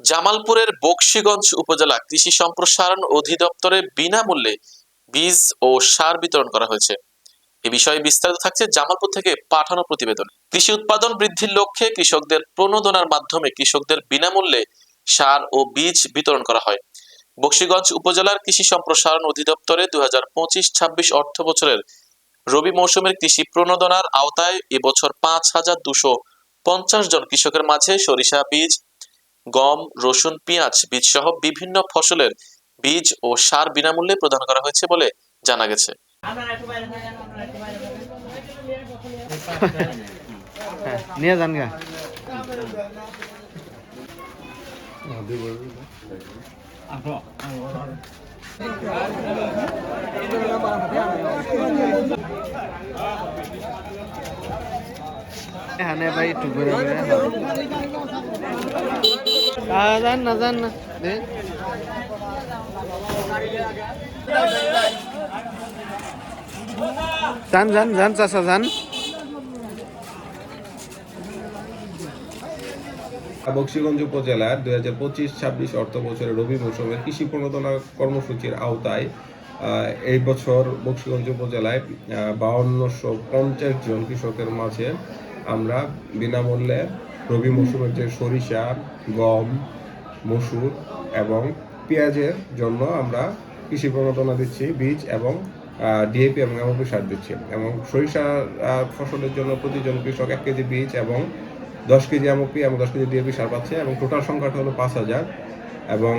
জামালপুরের বকশীগঞ্জ উপজেলা কৃষি সম্প্রসারণ অধিদপ্তরে বিনামূল্যে বীজ ও সার বিতরণ করা হয়েছে। এ বিষয়ে বিস্তারিত থাকছে জামালপুর থেকে পাঠানো প্রতিবেদন। কৃষি উৎপাদন বৃদ্ধির লক্ষ্যে কৃষকদের প্রণোদনার মাধ্যমে কৃষকদের বিনামূল্যে সার ও বীজ বিতরণ করা হয়। বকশীগঞ্জ উপজেলার কৃষি সম্প্রসারণ অধিদপ্তরে দু হাজার পঁচিশ ছাব্বিশ অর্থ বছরের রবি মৌসুমের কৃষি প্রণোদনার আওতায় এবছর পাঁচ হাজার দুশো পঞ্চাশ জন কৃষকের মাঝে সরিষা বীজ গম, রসুন, পেঁয়াজ বীজ সহ বিভিন্ন ফসলের বীজ ও সার বিনামূল্যে প্রদান করা হয়েছে বলে জানা গেছে। নে ভাই একটু ঘুরে যান না যান যান যান যান চাষা যান বক্সিগঞ্জ উপজেলার দুই হাজার পঁচিশ, ছাব্বিশ অর্থ বছরের রবি মৌসুমের কৃষি প্রণোদনা কর্মসূচির আওতায় এই বছর বক্সিগঞ্জ উপজেলায় বাউন্নশো পঞ্চাশ জন কৃষকের মাঝে আমরা বিনামূল্যে রবি মৌসুমের যে সরিষা, গম, মসুর এবং পেঁয়াজের জন্য আমরা কৃষি প্রণোদনা দিচ্ছি, বীজ এবং ডিএপি এবং এমপি সার দিচ্ছি। এবং সরিষা ফসলের জন্য প্রতিজন কৃষক এক কেজি বীজ এবং দশ কেজি এমওপি এবং দশ কেজি ডিএপি সার পাচ্ছে এবং টোটাল সংখ্যাটা হলো পাঁচ হাজার। এবং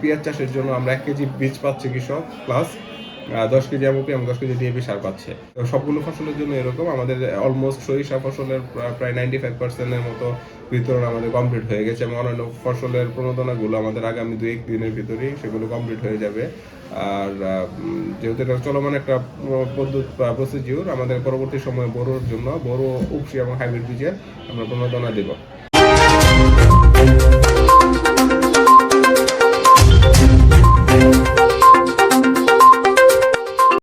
পেঁয়াজ চাষের জন্য আমরা এক কেজি বীজ পাচ্ছি কৃষক, প্লাস দশ কেজি এমওপি এবং দশ কেজি ডিএপি সার পাচ্ছে। তো সবগুলো ফসলের জন্য এরকম। আমাদের অলমোস্ট সরিষা ফসলের প্রায় নাইনটি ফাইভ পার্সেন্টের মতো বিতরণ আমাদের কমপ্লিট হয়ে গেছে এবং অন্যান্য ফসলের প্রণোদনাগুলো আমাদের আগামী দুই এক দিনের ভিতরেই সেগুলো কমপ্লিট হয়ে যাবে। আর যেহেতু এটা চলমান একটা পদ্ধতি প্রসিডিউর আমাদের পরবর্তী সময়ে বড়োর জন্য বড় উপসি এবং হাইব্রিড বীজের আমরা প্রণোদনা দেবো।